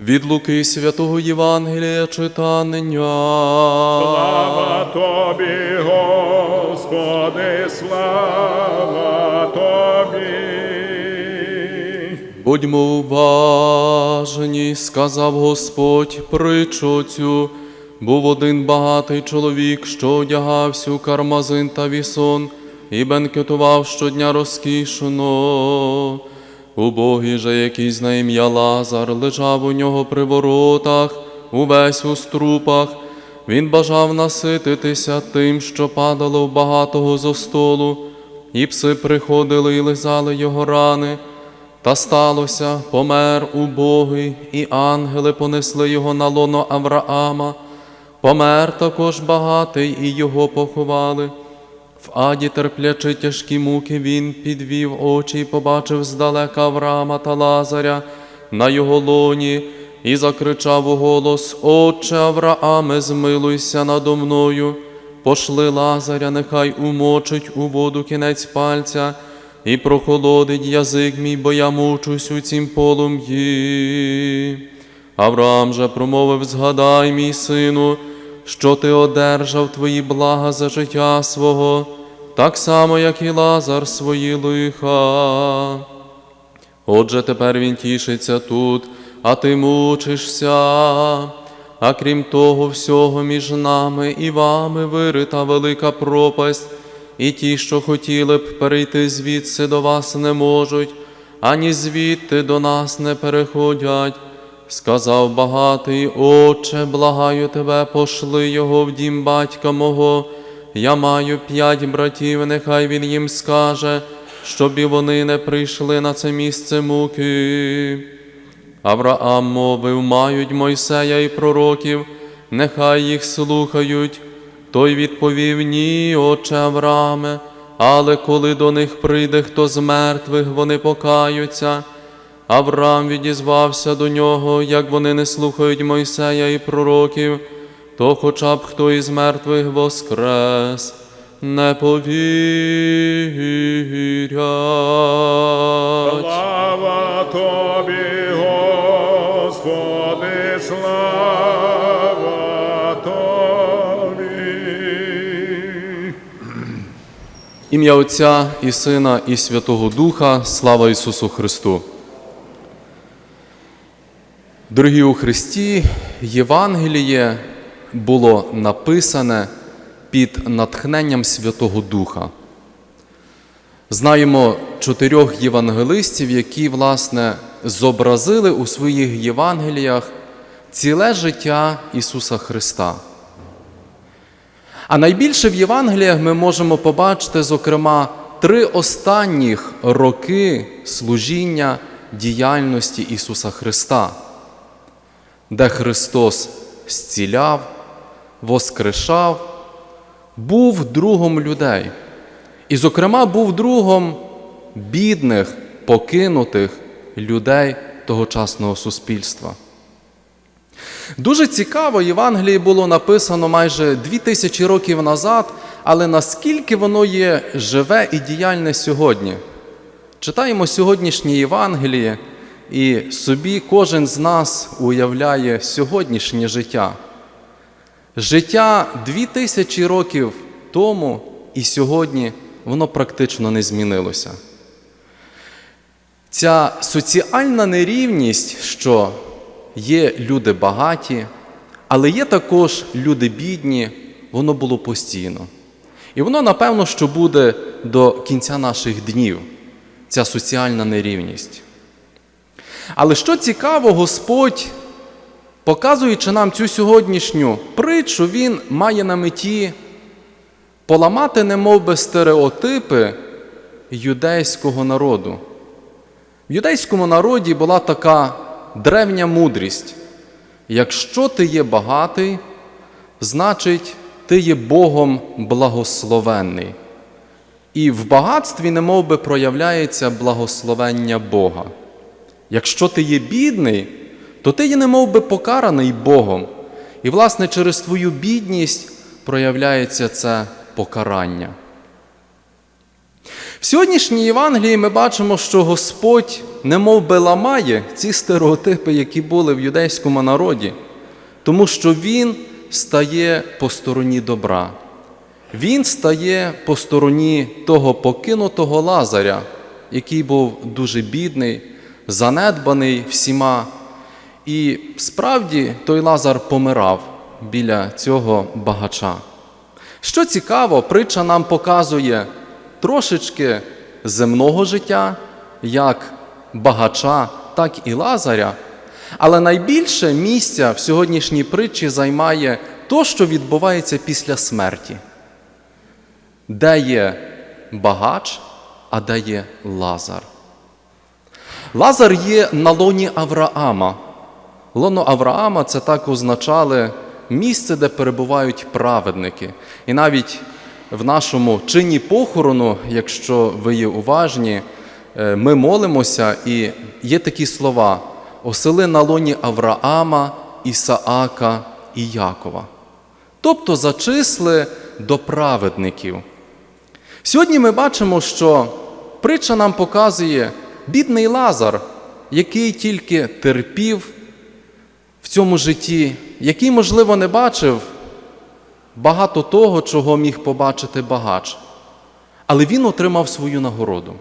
Від Луки Святого Євангелія читання. Слава тобі, Господи, слава тобі. Будьмо уважні, сказав Господь притчу цю. Був один багатий чоловік, що одягався у кармазин та вісон, і бенкетував щодня розкішно. Убогий же якийсь на ім'я Лазар лежав у нього при воротах, увесь у струпах. Він бажав насититися тим, що падало в багатого зо столу, і пси приходили і лизали його рани. Та сталося, помер убогий, і ангели понесли його на лоно Авраама. Помер також багатий, і його поховали. В аді терплячи тяжкі муки, він підвів очі і побачив здалека Авраама та Лазаря на його лоні, і закричав у голос: Отче Аврааме, змилуйся надо мною. Пошли Лазаря, нехай умочить у воду кінець пальця, і прохолодить язик мій, бо я мучусь у цім полум'ї. Авраам же промовив: Згадай, мій сину, що ти одержав твої блага за життя свого, так само, як і Лазар свої лиха. Отже, тепер він тішиться тут, а ти мучишся. А крім того всього між нами і вами вирита велика пропасть, і ті, що хотіли б перейти звідси до вас, не можуть, ані звідти до нас не переходять. Сказав багатий, Отче, благаю тебе, пошли його в дім батька мого. Я маю п'ять братів, нехай він їм скаже, щоб і вони не прийшли на це місце муки. Авраам мовив, мають Мойсея і пророків, нехай їх слухають. Той відповів, ні, отче Аврааме, але коли до них прийде хто з мертвих, вони покаються. Авраам відізвався до нього, як вони не слухають Мойсея і пророків, то хоча б хто із мертвих воскрес, не повірять. Слава тобі, Господи, слава тобі. Ім'я Отця і Сина, і Святого Духа, слава Ісусу Христу. Дорогі у Христі, Євангеліє було написане під натхненням Святого Духа. Знаємо чотирьох євангелистів, які, власне, зобразили у своїх Євангеліях ціле життя Ісуса Христа. А найбільше в Євангеліях ми можемо побачити, зокрема, три останніх роки служіння діяльності Ісуса Христа, де Христос зціляв, воскрешав, був другом людей. І, зокрема, був другом бідних, покинутих людей тогочасного суспільства. Дуже цікаво, Євангеліє було написано майже дві тисячі років назад, але наскільки воно є живе і діяльне сьогодні? Читаємо сьогоднішнє Євангеліє, і собі кожен з нас уявляє сьогоднішнє життя. Життя дві тисячі років тому і сьогодні воно практично не змінилося. Ця соціальна нерівність, що є люди багаті, але є також люди бідні, воно було постійно. І воно, напевно, що буде до кінця наших днів, ця соціальна нерівність. Але що цікаво, Господь, показуючи нам цю сьогоднішню притчу, Він має на меті поламати немов би стереотипи юдейського народу. В юдейському народі була така древня мудрість. Якщо ти є багатий, значить ти є Богом благословенний. І в багатстві немов би проявляється благословення Бога. Якщо ти є бідний, то ти є немов би покараний Богом. І, власне, через твою бідність проявляється це покарання. В сьогоднішній Євангелії ми бачимо, що Господь не би ламає ці стереотипи, які були в юдейському народі, тому що він стає по стороні добра. Він стає по стороні того покинутого Лазаря, який був дуже бідний, занедбаний всіма. І справді той Лазар помирав біля цього багача. Що цікаво, притча нам показує трошечки земного життя, як багача, так і Лазаря. Але найбільше місця в сьогоднішній притчі займає то, що відбувається після смерті, де є багач, а де є Лазар. Лазар є на лоні Авраама. Лоно Авраама це так означали місце, де перебувають праведники. І навіть в нашому чині похорону, якщо ви є уважні, е, ми молимося, і є такі слова: осели на лоні Авраама, Ісаака і Якова. Тобто зачисли до праведників. Сьогодні ми бачимо, що притча нам показує бідний Лазар, який тільки терпів в цьому житті, який, можливо, не бачив багато того, чого міг побачити багач. Але він отримав свою нагороду.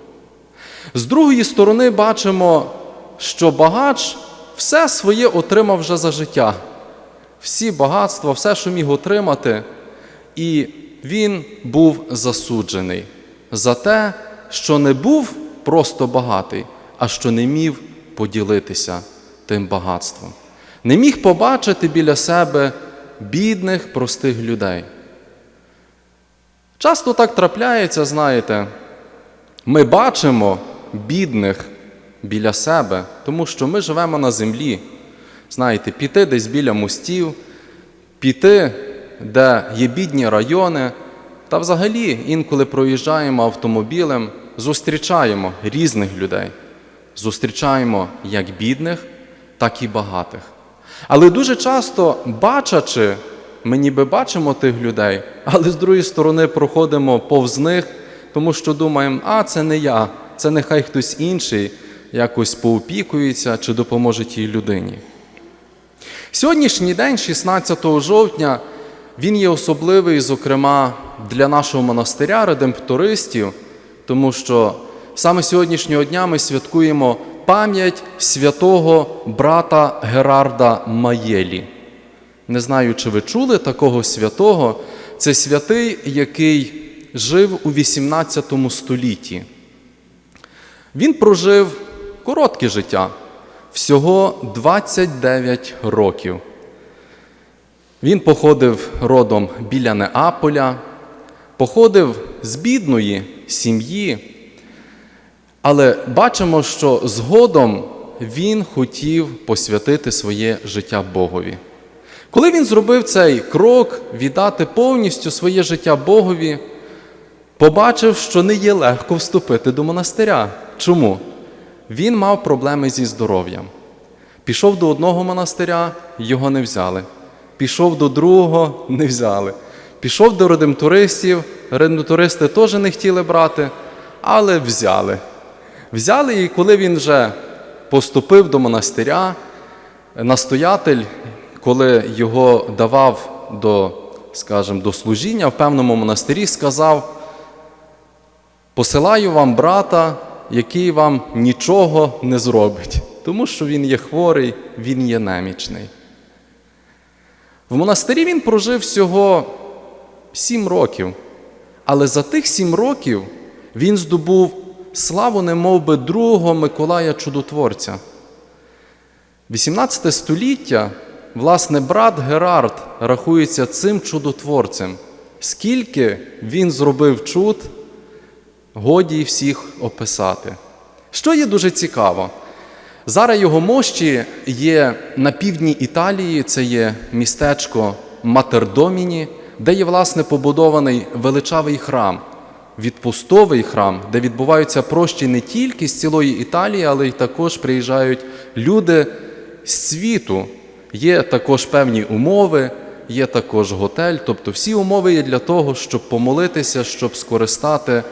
З другої сторони, бачимо, що багач все своє отримав вже за життя. Всі багатства, все, що міг отримати, і він був засуджений за те, що не був просто багатий, а що не міг поділитися тим багатством. Не міг побачити біля себе бідних, простих людей. Часто так трапляється, знаєте, ми бачимо бідних біля себе, тому що ми живемо на землі. Знаєте, піти десь біля мостів, піти, де є бідні райони, та взагалі інколи проїжджаємо автомобілем, зустрічаємо різних людей. Зустрічаємо як бідних, так і багатих. Але дуже часто, бачачи, ми ніби бачимо тих людей, але з другої сторони проходимо повз них, тому що думаємо, а це не я, це нехай хтось інший якось поопікується чи допоможе тій людині. Сьогоднішній день, 16 жовтня, він є особливий, зокрема, для нашого монастиря, редемптористів, тому що саме сьогоднішнього дня ми святкуємо пам'ять святого брата Герарда Маєлі. Не знаю, чи ви чули такого святого. Це святий, який жив у 18 столітті. Він прожив коротке життя, всього 29 років. Він походив родом біля Неаполя, походив з бідної сім'ї, але бачимо, що згодом він хотів посвятити своє життя Богові. Коли він зробив цей крок, віддати повністю своє життя Богові, побачив, що не є легко вступити до монастиря. Чому? Він мав проблеми зі здоров'ям. Пішов до одного монастиря, його не взяли. Пішов до другого, не взяли. Пішов до редемтористів, редемтористи теж не хотіли брати, але взяли. Взяли, і коли він вже поступив до монастиря, настоятель, коли його давав до, скажімо, до служіння в певному монастирі, сказав: посилаю вам брата, який вам нічого не зробить, тому що він є хворий, він є немічний. В монастирі він прожив всього сім років, але за тих сім років він здобув славу немов би другого Миколая Чудотворця. 18 століття, власне, брат Герард рахується цим чудотворцем. Скільки він зробив чуд, годі всіх описати. Що є дуже цікаво, зараз його мощі є на півдні Італії, це є містечко Матердоміні, де є, власне, побудований величавий храм, відпустовий храм, де відбуваються прощі не тільки з цілої Італії, але й також приїжджають люди з світу. Є також певні умови, є також готель. Тобто всі умови є для того, щоб помолитися, щоб скористати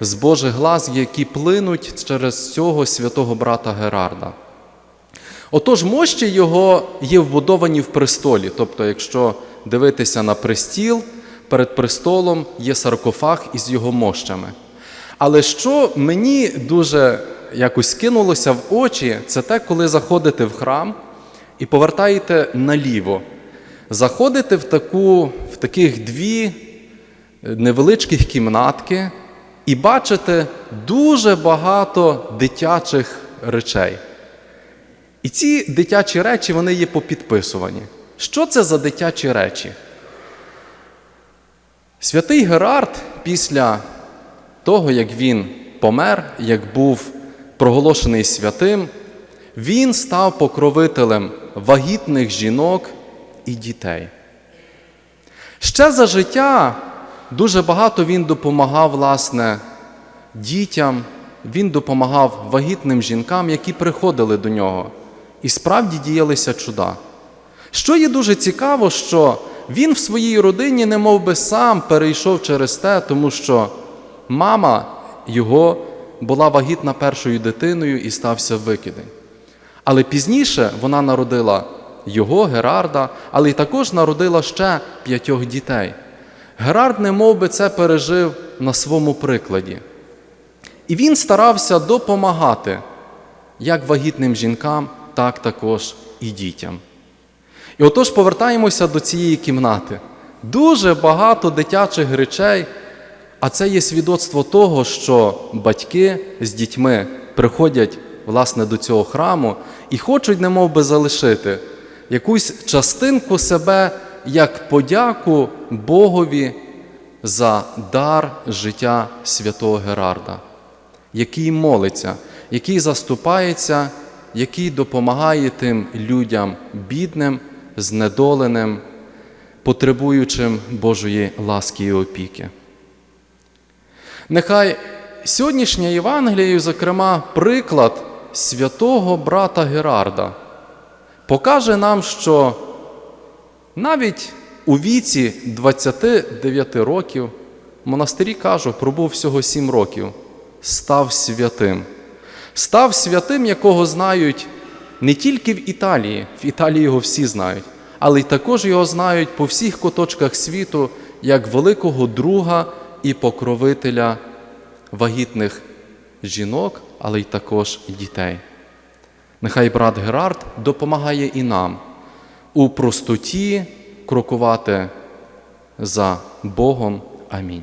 з Божих глаз, які плинуть через цього святого брата Герарда. Отож, мощі його є вбудовані в престолі. Тобто, якщо дивитися на престіл, перед престолом є саркофаг із його мощами. Але що мені дуже якось кинулося в очі, це те, коли заходите в храм і повертаєте наліво. Заходите в, таку, в таких дві невеличких кімнатки і бачите дуже багато дитячих речей. І ці дитячі речі вони є попідписувані. Що це за дитячі речі? Святий Герард після того, як він помер, як був проголошений святим, він став покровителем вагітних жінок і дітей. Ще за життя дуже багато він допомагав, власне, дітям, він допомагав вагітним жінкам, які приходили до нього, і справді діялися чуда. Що є дуже цікаво, що він в своїй родині не би сам перейшов через те, тому що мама його була вагітна першою дитиною і стався викидень. Але пізніше вона народила його, Герарда, але й також народила ще п'ятьох дітей. Герард, не би це пережив на своєму прикладі. І він старався допомагати як вагітним жінкам, так також і дітям. І отож повертаємося до цієї кімнати. Дуже багато дитячих речей, а це є свідоцтво того, що батьки з дітьми приходять власне до цього храму і хочуть, немов би, залишити якусь частинку себе як подяку Богові за дар життя святого Герарда, який молиться, який заступається, який допомагає тим людям бідним, знедоленим, потребуючим Божої ласки і опіки. Нехай сьогоднішнє Євангеліє, зокрема, приклад святого брата Герарда, покаже нам, що навіть у віці 29 років, в монастирі кажу, пробув всього 7 років, став святим. Став святим, якого знають не тільки в Італії, в Італії його всі знають, але й також його знають по всіх куточках світу як великого друга і покровителя вагітних жінок, але й також дітей. Нехай брат Герард допомагає і нам у простоті крокувати за Богом. Амінь.